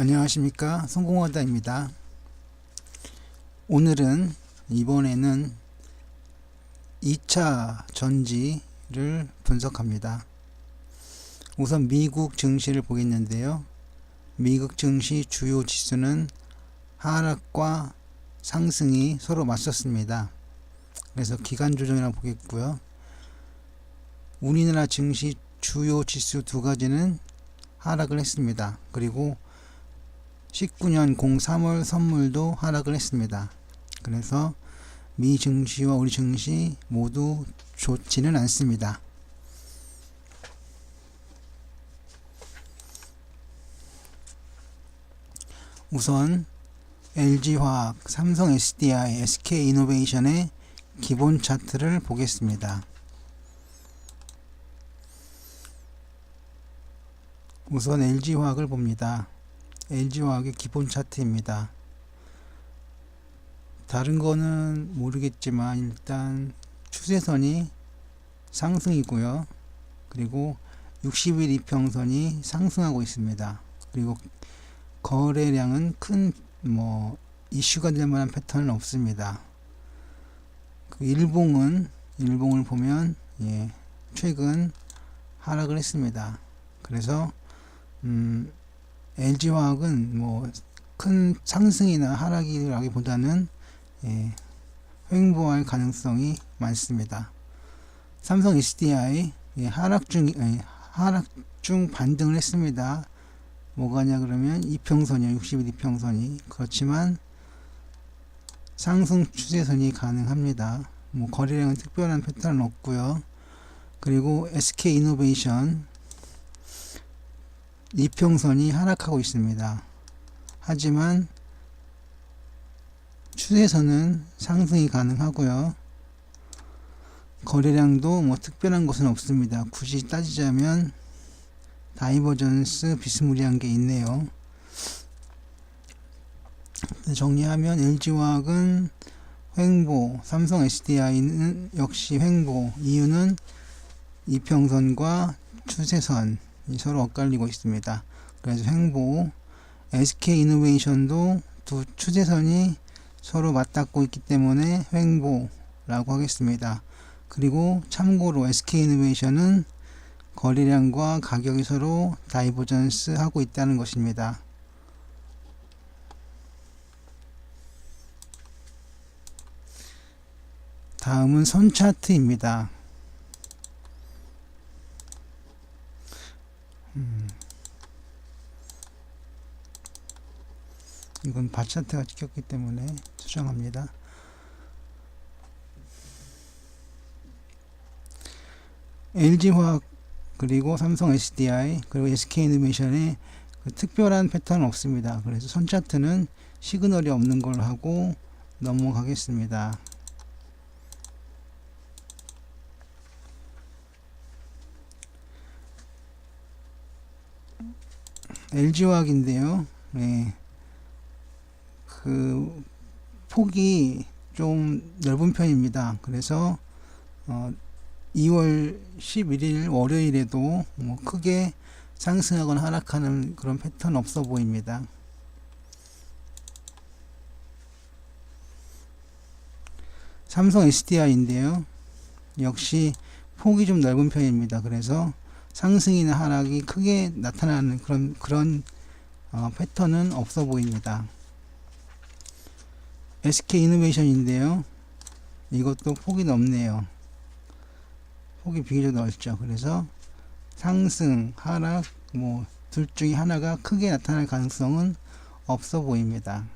안녕하십니까? 성공하다입니다. 오늘은 이번에는 2차 전지를 분석합니다. 우선 미국 증시를 보겠는데요. 미국 증시 주요 지수는 하락과 상승이 서로 맞섰습니다. 그래서 기간 조정이라고 보겠고요. 우리나라 증시 주요 지수 두 가지는 하락을 했습니다. 그리고 19년 03월 선물도 하락을 했습니다. 그래서 미 증시와 우리 증시 모두 좋지는 않습니다. 우선 LG화학, 삼성 SDI, SK이노베이션의 기본 차트를 보겠습니다. 우선 LG화학을 봅니다. LG화학의 기본 차트입니다. 다른 거는 모르겠지만 일단 추세선이 상승이고요. 그리고 60일 이평선이 상승하고 있습니다. 그리고 거래량은 큰 뭐 이슈가 될 만한 패턴은 없습니다. 그 일봉은 일봉을 보면 예, 최근 하락을 했습니다. 그래서 음, LG화학은 뭐 큰 상승이나 하락이라기보다는 예, 횡보할 가능성이 많습니다. 삼성 SDI 예, 하락 중 예, 하락 중 반등을 했습니다. 뭐가냐 그러면 이평선이요, 60일 이평선이 그렇지만 상승 추세선이 가능합니다. 뭐 거래량은 특별한 패턴은 없고요. 그리고 SK 이노베이션 이평선이 하락하고 있습니다. 하지만 추세선은 상승이 가능하고요. 거래량도 뭐 특별한 것은 없습니다. 굳이 따지자면 다이버전스 비스무리한 게 있네요. 정리하면 LG화학은 횡보, 삼성 SDI는 역시 횡보. 이유는 이평선과 추세선 서로 엇갈리고 있습니다. 그래서 횡보, SK 이노베이션도 두 추세선이 서로 맞닿고 있기 때문에 횡보라고 하겠습니다. 그리고 참고로 SK 이노베이션은 거래량과 가격이 서로 다이버전스 하고 있다는 것입니다. 다음은 선 차트입니다. 이건 바차트가 찍혔기 때문에 수정합니다. LG화학 그리고 삼성 SDI 그리고 SK이노베이션의 그 특별한 패턴은 없습니다. 그래서 선 차트는 시그널이 없는 걸로 하고 넘어가겠습니다. LG화학인데요. 네. 그 폭이 좀 넓은 편입니다. 그래서 어 2월 11일 월요일에도 뭐 크게 상승하거나 하락하는 그런 패턴 없어 보입니다. 삼성 SDI인데요. 역시 폭이 좀 넓은 편입니다. 그래서 상승이나 하락이 크게 나타나는 그런 그런 어, 패턴은 없어 보입니다. SK 이노베이션인데요. 이것도 폭이 넓네요. 폭이 비교적 넓죠. 그래서 상승, 하락, 뭐 둘 중에 하나가 크게 나타날 가능성은 없어 보입니다.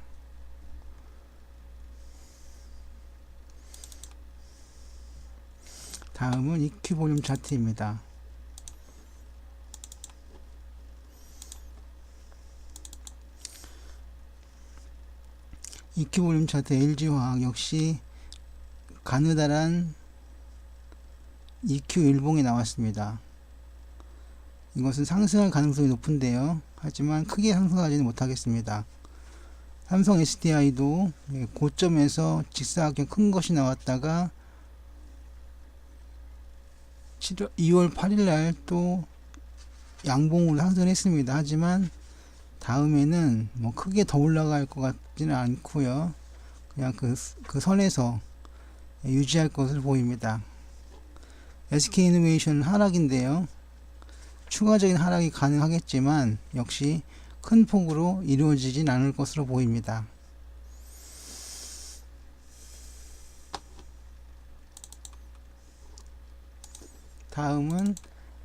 다음은 EQ 볼륨 차트입니다. EQ 볼륨 차트 LG화학 역시 가느다란 EQ 일봉이 나왔습니다. 이것은 상승할 가능성이 높은데요. 하지만 크게 상승하지는 못하겠습니다. 삼성 SDI도 고점에서 직사각형 큰 것이 나왔다가 2월 8일 날 또 양봉으로 상승했습니다. 하지만 다음에는 뭐 크게 더 올라갈 것 같지는 않고요. 그냥 그, 그 선에서 유지할 것으로 보입니다. SK 이노베이션 하락인데요. 추가적인 하락이 가능하겠지만 역시 큰 폭으로 이루어지진 않을 것으로 보입니다. 다음은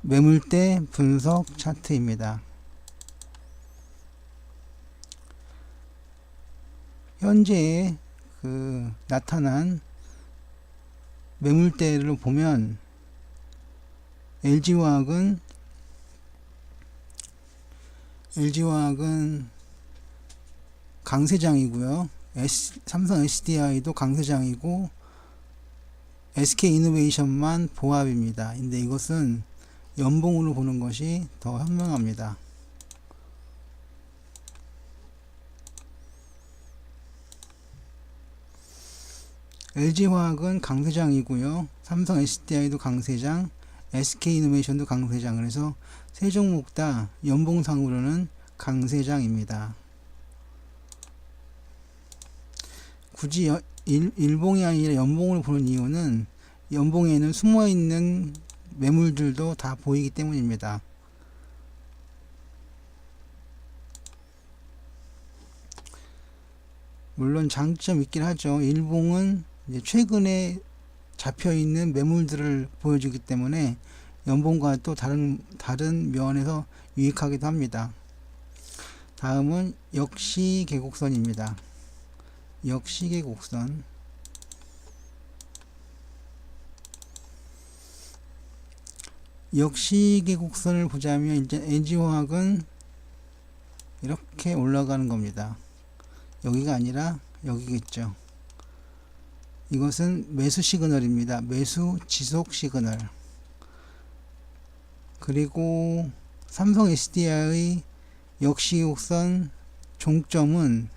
매물대 분석 차트입니다. 현재 그 나타난 매물대를 보면 LG화학은 LG화학은 강세장이고요. S, 삼성 SDI도 강세장이고 SK 이노베이션만 보합입니다. 근데 이것은 연봉으로 보는 것이 더 현명합니다. LG화학은 강세장이고요. 삼성 SDI도 강세장, SK 이노베이션도 강세장. 그래서 세 종목 다 연봉상으로는 강세장입니다. 굳이 여- 일, 일봉이 아니라 연봉을 보는 이유는 연봉에는 숨어 있는 매물들도 다 보이기 때문입니다. 물론 장점 있긴 하죠. 일봉은 이제 최근에 잡혀 있는 매물들을 보여주기 때문에 연봉과 또 다른 다른 면에서 유익하기도 합니다. 다음은 역시 계곡선입니다. 역시 계곡선. 역시 계곡선을 보자면 이제 NG화학은 이렇게 올라가는 겁니다. 여기가 아니라 여기겠죠. 이것은 매수 시그널입니다. 매수 지속 시그널. 그리고 삼성 SDI의 역시 곡선 종점은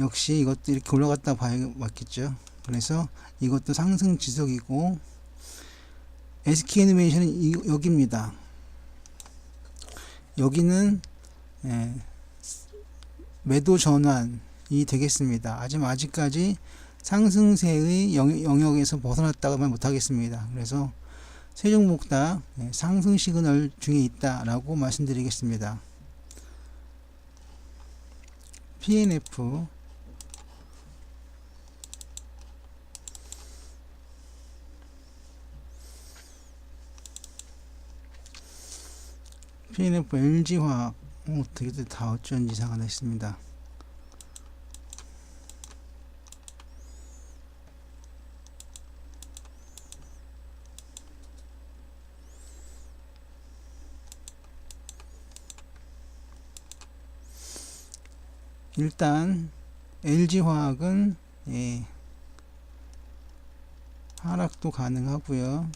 역시 이것도 이렇게 올라갔다 봐야 맞겠죠. 그래서 이것도 상승 지속이고 SK 애니메이션은 이, 여기입니다. 여기는 예, 매도 전환이 되겠습니다. 하지만 아직까지 상승세의 영, 영역에서 벗어났다고 말 못하겠습니다. 그래서 세 종목 다 예, 상승 시그널 중에 있다라고 말씀드리겠습니다. PNF PNF LG화학 어, 어떻게 다 어쩐지 이상하다 했습니다. 일단 LG화학은 예, 하락도 가능하고요.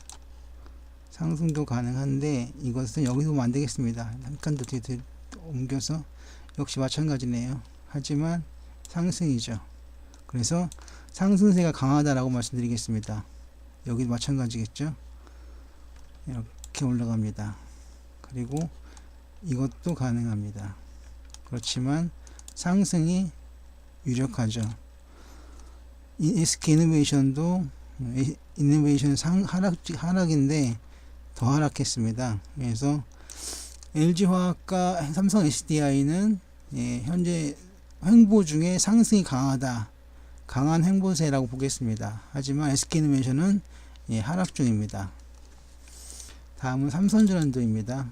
상승도 가능한데 이것은 여기서 보면 안 되겠습니다. 잠깐 더 뒤로 옮겨서 역시 마찬가지네요. 하지만 상승이죠. 그래서 상승세가 강하다라고 말씀드리겠습니다. 여기도 마찬가지겠죠. 이렇게 올라갑니다. 그리고 이것도 가능합니다. 그렇지만 상승이 유력하죠. 이 SK 이노베이션도 이노베이션 상 하락 하락인데 더 하락했습니다. 그래서 LG화학과 삼성 SDI는 예, 현재 횡보 중에 상승이 강하다. 강한 횡보세라고 보겠습니다. 하지만 SK이노베이션은 예, 하락 중입니다. 다음은 삼성전환도입니다.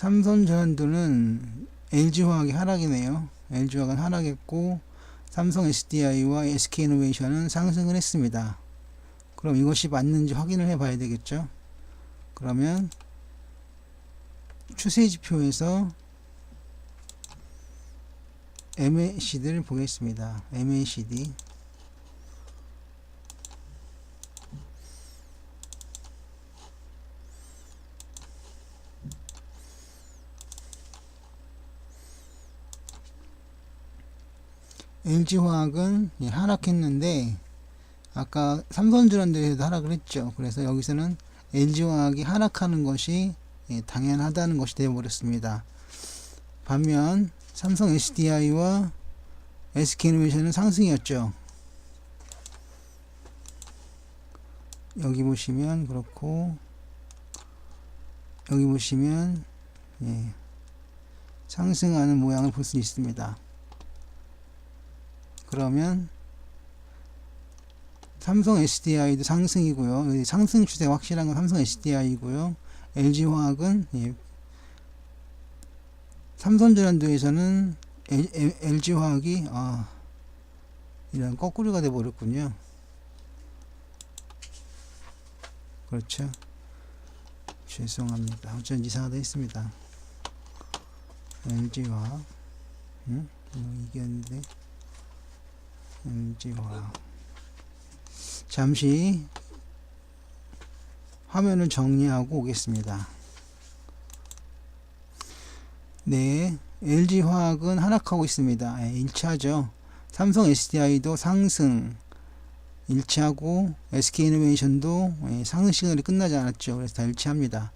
삼성전환도는 LG화학이 하락이네요. LG화학은 하락했고 삼성 SDI와 SK이노베이션은 상승을 했습니다. 그럼 이것이 맞는지 확인을 해 봐야 되겠죠. 그러면 추세 지표에서 MACD를 보겠습니다. MACD LG화학은 예, 하락했는데 아까 삼성전자에도 하락을 했죠. 그래서 여기서는 LG화학이 하락하는 것이 예, 당연하다는 것이 되어버렸습니다. 반면 삼성 SDI와 SK이노베이션은 상승이었죠. 여기 보시면 그렇고 여기 보시면 예, 상승하는 모양을 볼 수 있습니다. 그러면 삼성 SDI도 상승이고요. 상승 추세가 확실한 건 삼성 SDI이고요. LG화학은 예, 삼성전자도에서는 LG화학이 아, 이런 거꾸로가 돼 버렸군요. 그렇죠. 죄송합니다. 어쩐 이상하다 했습니다. LG화학 응? 뭐 이겼는데 LG화학 잠시 화면을 정리하고 오겠습니다. 네, LG화학은 하락하고 있습니다. 예, 1차죠. 삼성 SDI도 상승 1차고 SK이노베이션도 예, 상승 시간이 끝나지 않았죠. 그래서 다 일치합니다.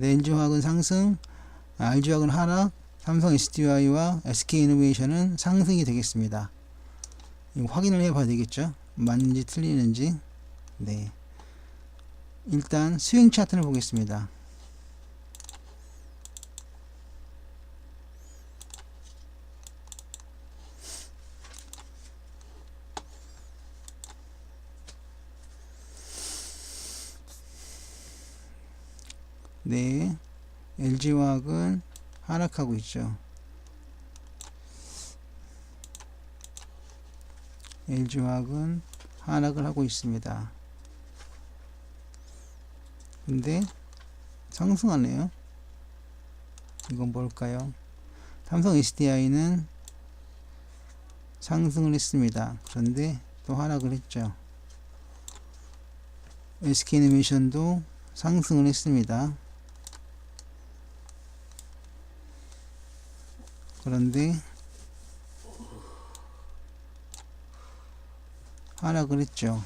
LG화학은 상승, RG화학은 하락, 삼성 SDI와 SK이노베이션은 상승이 되겠습니다. 확인을 해 봐야 되겠죠. 맞는지 틀리는지. 네. 일단 스윙 차트를 보겠습니다. 네. LG화학은 하락하고 있죠. LG화학은 하락을 하고 있습니다. 근데 상승하네요. 이건 뭘까요? 삼성 SDI는 상승을 했습니다. 그런데 또 하락을 했죠. SK이노베이션도 상승을 했습니다. 그런데 하락을 했죠.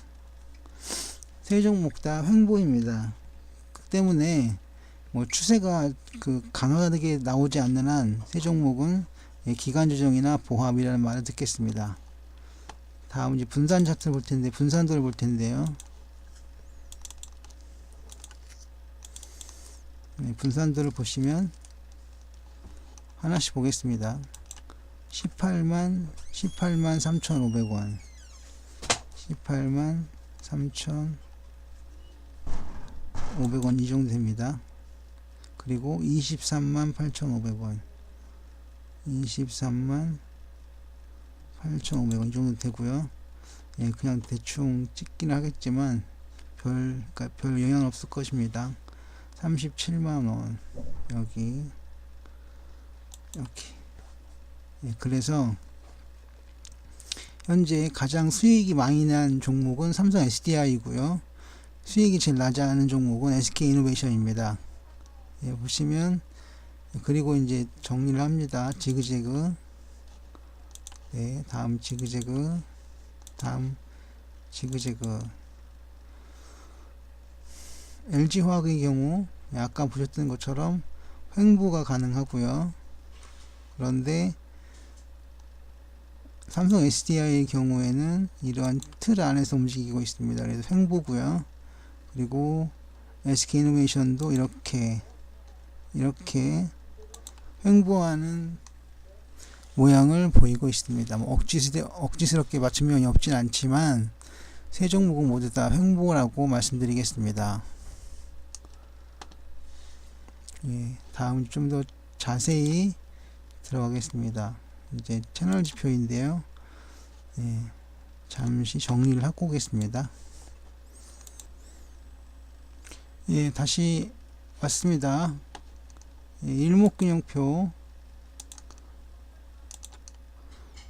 세 종목 다 횡보입니다. 그 때문에 뭐 추세가 그 강하게 나오지 않는 한 세 종목은 예, 기간 조정이나 보합이라는 말을 듣겠습니다. 다음 이제 분산 차트를 볼 텐데 분산도를 볼 텐데요. 네, 분산도를 보시면 하나씩 보겠습니다. 18만 18만 3,500원 18만 3,500원 이 정도 됩니다. 그리고 23만 8,500원 23만 8,500원 이 정도 되고요. 예, 그냥 대충 찍긴 하겠지만 별, 그러니까 별 영향 없을 것입니다. 37만원 여기 이렇게 예, 그래서 현재 가장 수익이 많이 난 종목은 삼성 SDI이고요. 수익이 제일 낮지 않은 종목은 SK이노베이션입니다. 예, 보시면 그리고 이제 정리를 합니다. 지그재그 네, 다음 지그재그 다음 지그재그 LG화학의 경우 아까 보셨던 것처럼 횡보가 가능하고요. 그런데 삼성 SDI의 경우에는 이러한 틀 안에서 움직이고 있습니다. 그래서 횡보고요. 그리고 SK이노베이션도 이렇게 이렇게 횡보하는 모양을 보이고 있습니다. 뭐 억지스, 억지스럽게 맞춤형이 없진 않지만 세 종목은 모두 다 횡보라고 말씀드리겠습니다. 예, 다음 좀 더 자세히 들어가겠습니다. 이제 채널 지표인데요. 예, 잠시 정리를 하고 오겠습니다. 예, 다시 왔습니다. 예, 일목균형표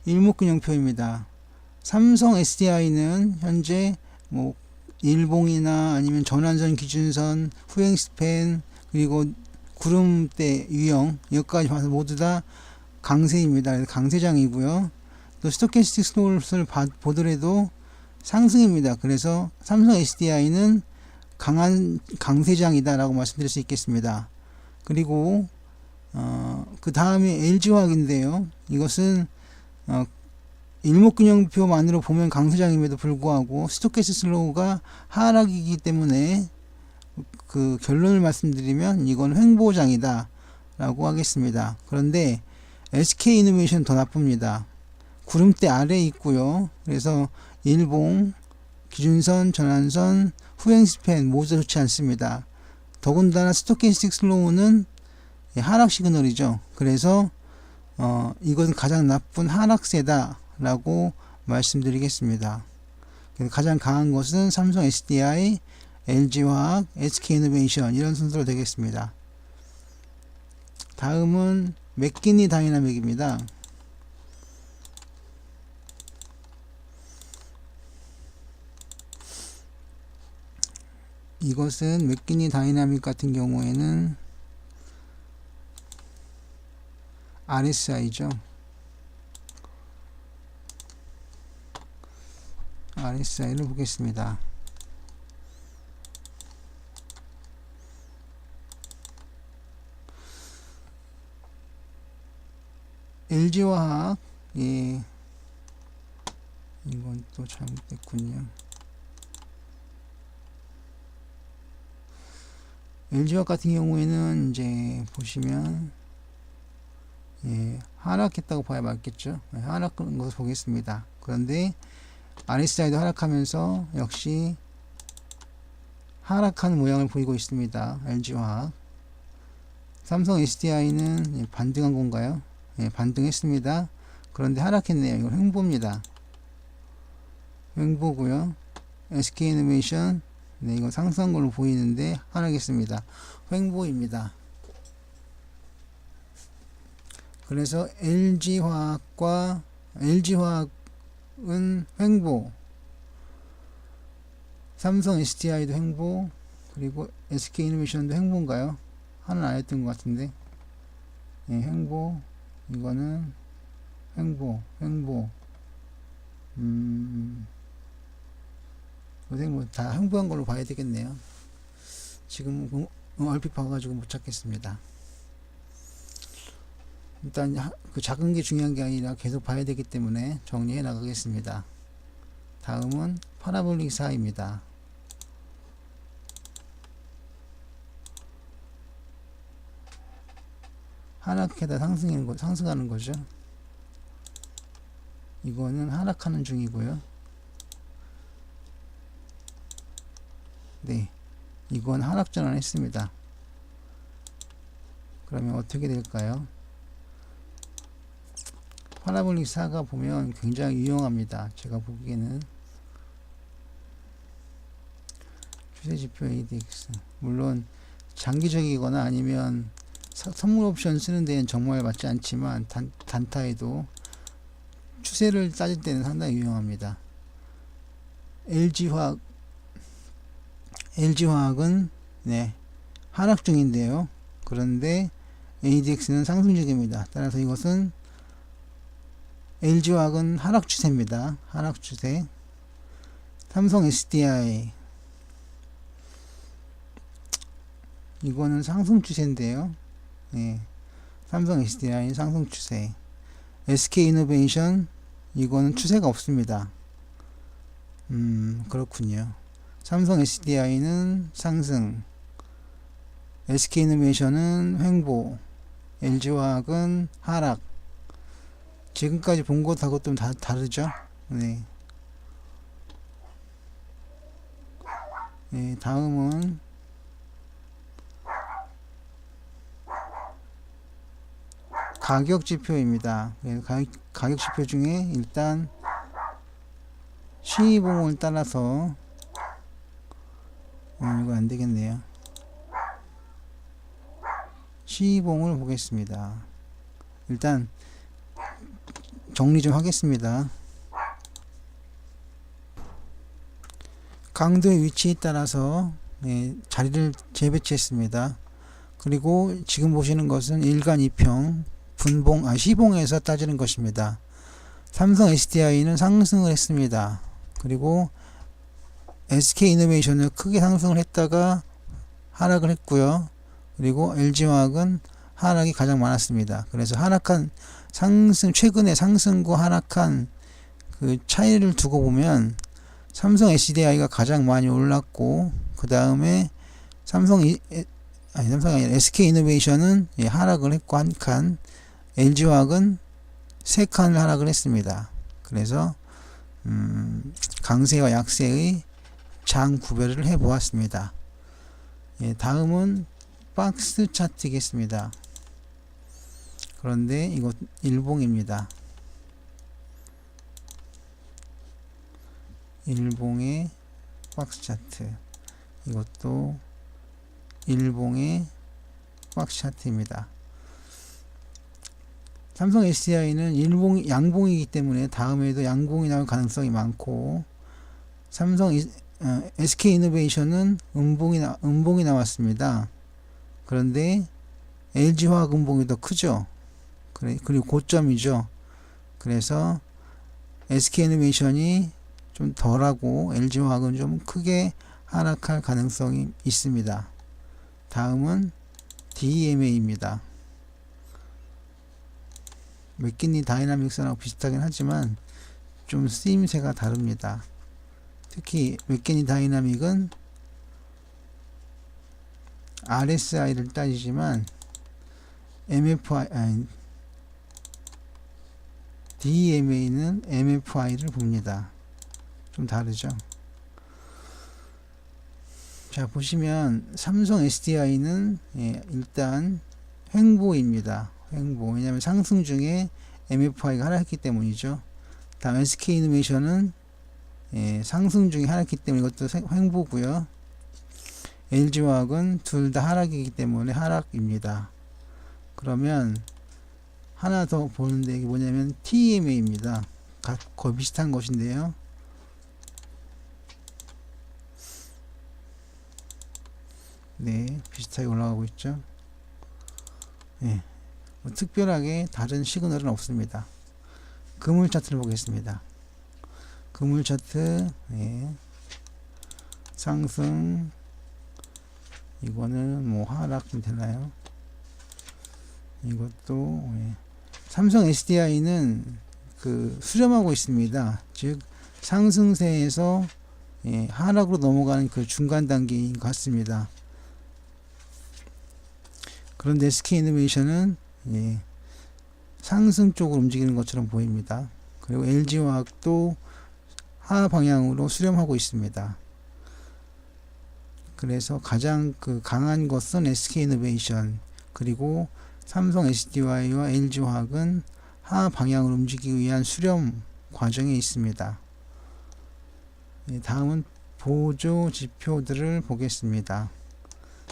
일목균형표입니다. 삼성 SDI는 현재 뭐 일봉이나 아니면 전환선 기준선 후행 스팬 그리고 구름대 유형 여기까지 봐서 모두 다 강세입니다. 강세장이고요. 또 스토캐스틱 스몰을 보더라도 상승입니다. 그래서 삼성 SDI는 강한 강세장이다라고 말씀드릴 수 있겠습니다. 그리고 어, 그 다음에 LG화학인데요. 이것은 어, 일목균형표만으로 보면 강세장임에도 불구하고 스토캐스 슬로우가 하락이기 때문에 그 결론을 말씀드리면 이건 횡보장이다 라고 하겠습니다. 그런데 SK 이노베이션 더 나쁩니다. 구름대 아래에 있고요. 그래서 일봉, 기준선, 전환선, 후행 스팬 모두 좋지 않습니다. 더군다나 스토캐스틱 슬로우는 예, 하락 시그널이죠. 그래서 어, 이것은 가장 나쁜 하락세다라고 말씀드리겠습니다. 가장 강한 것은 삼성 SDI, LG화학, SK이노베이션 이런 순서로 되겠습니다. 다음은 맥기니 다이나믹입니다. 이것은 맥기니 다이나믹 같은 경우에는 RSI죠. RSI를 보겠습니다. LG화학 예 이건 또 잘못됐군요. LG화학 같은 경우에는 이제 보시면 예, 하락했다고 봐야 맞겠죠. 예, 하락한 것을 보겠습니다. 그런데 RSI도 하락하면서 역시 하락하는 모양을 보이고 있습니다. LG화학 삼성 SDI는 예, 반등한 건가요? 예, 반등했습니다. 그런데 하락했네요. 이건 횡보입니다. 횡보고요. SK이노베이션 네, 이거 상승한 걸로 보이는데 하락했습니다. 횡보입니다. 그래서 LG화학과 LG화학은 횡보 삼성 SDI도 횡보 그리고 SK이노베이션도 횡보인가요? 하나는 아니었던 것 같은데 예, 횡보 이거는 횡보 횡보 음. 선생님 뭐다 횡보한 걸로 봐야 되겠네요. 지금 어, 얼핏 봐가지고 못 찾겠습니다. 일단 하- 그 작은 게 중요한 게 아니라 계속 봐야 되기 때문에 정리해 나가겠습니다. 다음은 파라볼릭 4입니다 하락해다 상승하는, 거, 상승하는 거죠. 이거는 하락하는 중이고요. 네, 이건 하락 전환했습니다. 그러면 어떻게 될까요? 파라볼릭 4가 보면 굉장히 유용합니다. 제가 보기에는 추세지표 ADX 물론 장기적이거나 아니면 사- 선물 옵션 쓰는 데는 정말 맞지 않지만 단, 단타에도 추세를 따질 때는 상당히 유용합니다. LG화학 LG화학은 네 하락 중인데요. 그런데 ADX는 상승 중입니다. 따라서 이것은 LG화학은 하락 추세입니다. 하락 추세. 삼성 SDI 이거는 상승 추세인데요. 네. 삼성 SDI 상승 추세. SK 이노베이션 이거는 추세가 없습니다. 음, 그렇군요. 삼성 SDI는 상승. SK 이노베이션은 횡보. LG화학은 하락. 지금까지 본 것하고 좀 다, 다르죠? 네. 네, 다음은 가격 지표입니다. 예, 가격, 가격 지표 중에 일단 시봉을 따라서 음, 이거 안 되겠네요. 시봉을 보겠습니다. 일단 정리 좀 하겠습니다. 강도의 위치에 따라서 예, 자리를 재배치했습니다. 그리고 지금 보시는 것은 일간 2평 분봉 아 시봉에서 따지는 것입니다. 삼성 SDI는 상승을 했습니다. 그리고 SK 이노베이션은 크게 상승을 했다가 하락을 했고요. 그리고 LG화학은 하락이 가장 많았습니다. 그래서 하락한 상승 최근에 상승과 하락한 그 차이를 두고 보면 삼성 SDI가 가장 많이 올랐고 그 다음에 삼성 아니 삼성이 아니라 SK 이노베이션은 예, 하락을 했고 한 칸, LG화학은 세 칸을 하락을 했습니다. 그래서 음, 강세와 약세의 장 구별을 해 보았습니다. 예, 다음은 박스 차트겠습니다. 그런데 이것 일봉입니다. 일봉의 박스 차트 이것도 일봉의 박스 차트입니다. 삼성 SDI는 일봉 양봉이기 때문에 다음에도 양봉이 나올 가능성이 많고 삼성 이- 어, SK 이노베이션은 음봉이 나, 음봉이 나왔습니다. 그런데 LG 화학 음봉이 더 크죠. 그래, 그리고 고점이죠. 그래서 SK 이노베이션이 좀 덜하고 LG 화학은 좀 크게 하락할 가능성이 있습니다. 다음은 DMA입니다. 맥키니 다이나믹스랑 비슷하긴 하지만 좀 쓰임새가 다릅니다. 특히 맥키니 다이나믹은 RSI를 따지지만 MFI 아니 DMA는 MFI를 봅니다. 좀 다르죠. 자 보시면 삼성 SDI는 예, 일단 횡보입니다. 왜냐하면 상승 중에 MFI가 하락했기 때문이죠. 다음 SK 이노베이션은 예, 상승 중에 하락했기 때문에 이것도 생- 횡보고요. LG화학은 둘 다 하락이기 때문에 하락입니다. 그러면 하나 더 보는데 이게 뭐냐면 TMA입니다. 거의 비슷한 것인데요. 네, 비슷하게 올라가고 있죠. 예, 뭐 특별하게 다른 시그널은 없습니다. 그물 차트를 보겠습니다. 그물 차트, 예, 상승, 이거는 뭐 하락 좀 되나요? 이것도 예. 삼성 SDI는 그 수렴하고 있습니다. 즉 상승세에서 예, 하락으로 넘어가는 그 중간 단계인 것 같습니다. 그런데 SK 이노베이션은 예, 상승 쪽으로 움직이는 것처럼 보입니다. 그리고 LG화학도 하 방향으로 수렴하고 있습니다. 그래서 가장 그 강한 것은 SK 이노베이션 그리고 삼성 SDI와 LG화학은 하 방향으로 움직이기 위한 수렴 과정에 있습니다. 예, 다음은 보조 지표들을 보겠습니다.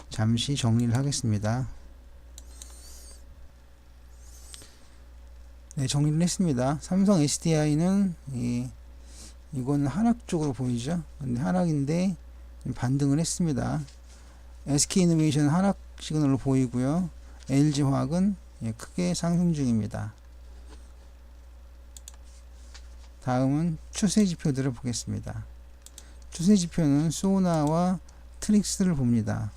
잠시 정리를 하겠습니다. 네, 정리를 했습니다. 삼성 SDI는 이, 이거는 하락 쪽으로 보이죠. 근데 하락인데 반등을 했습니다. SK 이노베이션 하락 시그널로 보이고요. LG 화학은 예, 크게 상승 중입니다. 다음은 추세 지표들을 보겠습니다. 추세 지표는 소나와 트릭스를 봅니다.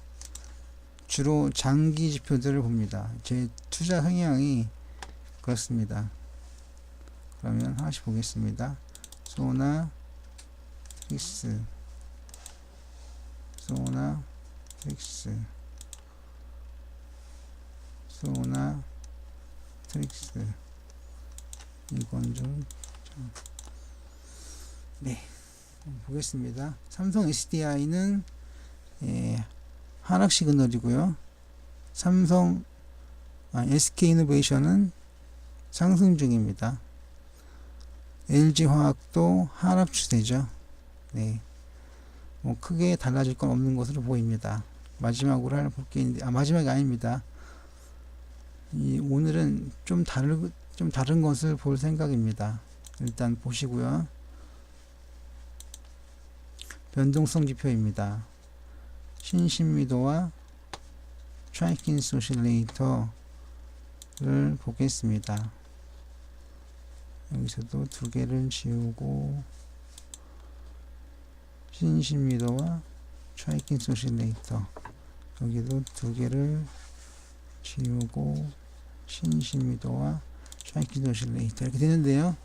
주로 장기 지표들을 봅니다. 제 투자 성향이 그렇습니다. 그러면 하나씩 보겠습니다. 소나 트릭스 소나 트릭스 소나 트릭스 이건 좀, 좀 네. 보겠습니다. 삼성 SDI는 예, 하락 시그널이고요. 삼성 아, SK 이노베이션은 상승 중입니다. LG 화학도 하락 추세죠. 네. 뭐 크게 달라질 건 없는 것으로 보입니다. 마지막으로 할 볼게 있는데 아 마지막이 아닙니다. 이 오늘은 좀 다른 좀 다른 것을 볼 생각입니다. 일단 보시고요. 변동성 지표입니다. 신신미도와 트라이킨스 오실레이터를 보겠습니다. 여기서도 두 개를 지우고 신신미도와 트라이킹 소실레이터 여기도 두 개를 지우고 신신미도와 트라이킹 소실레이터 이렇게 되는데요.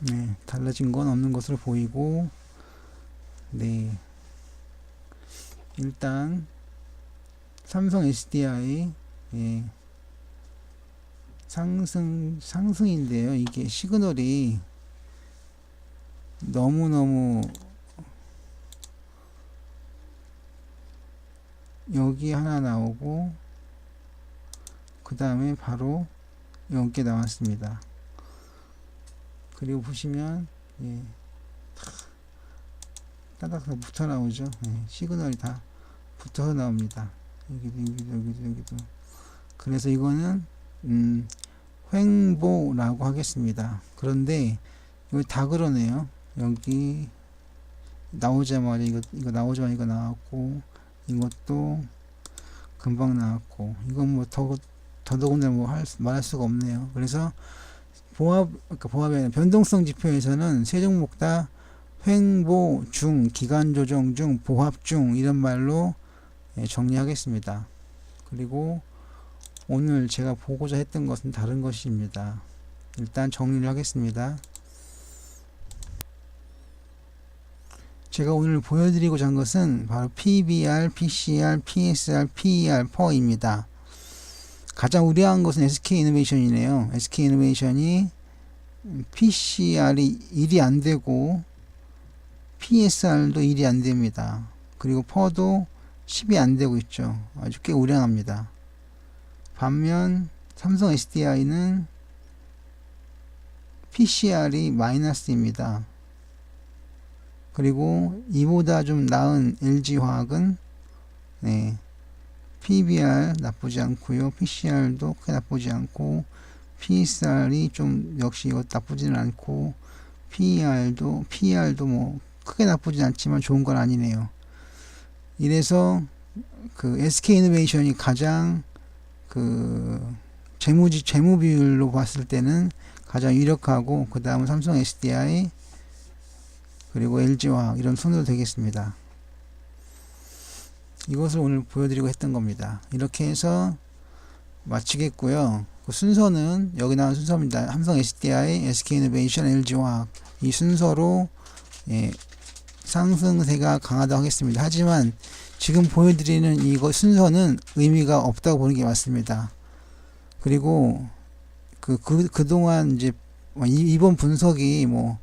네, 달라진 건 없는 것으로 보이고 네 일단 삼성 SDI 예, 상승 상승인데요. 이게 시그널이 너무 너무 여기 하나 나오고 그 다음에 바로 여기 나왔습니다. 그리고 보시면 예, 따닥 붙어 나오죠. 예, 시그널이 다 붙어서 나옵니다. 여기도 여기도 여기도 여기도. 그래서 이거는 음, 횡보라고 하겠습니다. 그런데 이거 다 그러네요. 여기 나오자마자 이거 이거 나오자마자 이거 나왔고 이것도 금방 나왔고 이건 뭐 더 더더군다나 뭐 할, 말할 수가 없네요. 그래서 보합 그러니까 아니라 변동성 지표에서는 세 종목 다 횡보 중, 기간 조정 중, 보합 중 이런 말로 예, 정리하겠습니다. 그리고 오늘 제가 보고자 했던 것은 다른 것입니다. 일단 정리를 하겠습니다. 제가 오늘 보여드리고자 한 것은 바로 PBR, PCR, PSR, PER, PER입니다. 가장 우려한 것은 SK이노베이션이네요. SK이노베이션이 PCR이 1이 안 되고 PSR도 1이 안 됩니다. 그리고 PER도 10이 안 되고 있죠. 아주 꽤 우량합니다. 반면 삼성 SDI는 PCR이 마이너스입니다. 그리고 이보다 좀 나은 LG화학은 네, PBR 나쁘지 않고요. PCR도 크게 나쁘지 않고 PSR이 좀 역시 이것 나쁘지는 않고 PER도 PER도 뭐 크게 나쁘진 않지만 좋은 건 아니네요. 이래서 그 SK 이노베이션이 가장 그 재무지 재무 비율로 봤을 때는 가장 유력하고 그 다음은 삼성 SDI 그리고 LG화학 이런 순으로 되겠습니다. 이것을 오늘 보여드리고 했던 겁니다. 이렇게 해서 마치겠고요. 그 순서는 여기 나온 순서입니다. 삼성 SDI, SK이노베이션, LG화학 이 순서로 예, 상승세가 강하다고 하겠습니다. 하지만 지금 보여드리는 이거 순서는 의미가 없다고 보는 게 맞습니다. 그리고 그, 그, 그동안 이제 이- 이번 분석이 뭐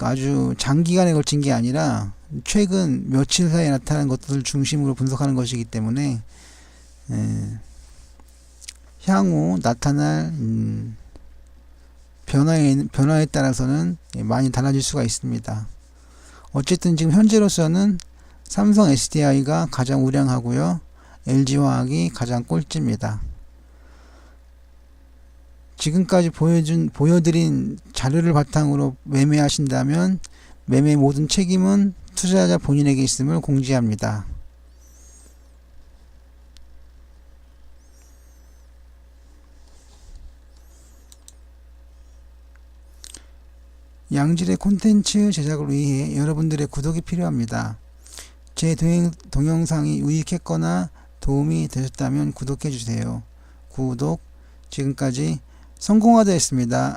아주 장기간에 걸친 게 아니라 최근 며칠 사이에 나타난 것들을 중심으로 분석하는 것이기 때문에 예, 향후 나타날 음, 변화에 변화에 따라서는 예, 많이 달라질 수가 있습니다. 어쨌든 지금 현재로서는 삼성 SDI가 가장 우량하고요. LG화학이 가장 꼴찌입니다. 지금까지 보여준 보여드린 자료를 바탕으로 매매하신다면 매매 모든 책임은 투자자 본인에게 있음을 공지합니다. 양질의 콘텐츠 제작을 위해 여러분들의 구독이 필요합니다. 제 동영, 동영 상이 유익했거나 도움이 되셨다면 구독해 주세요. 구독 지금까지 성공하다 했습니다.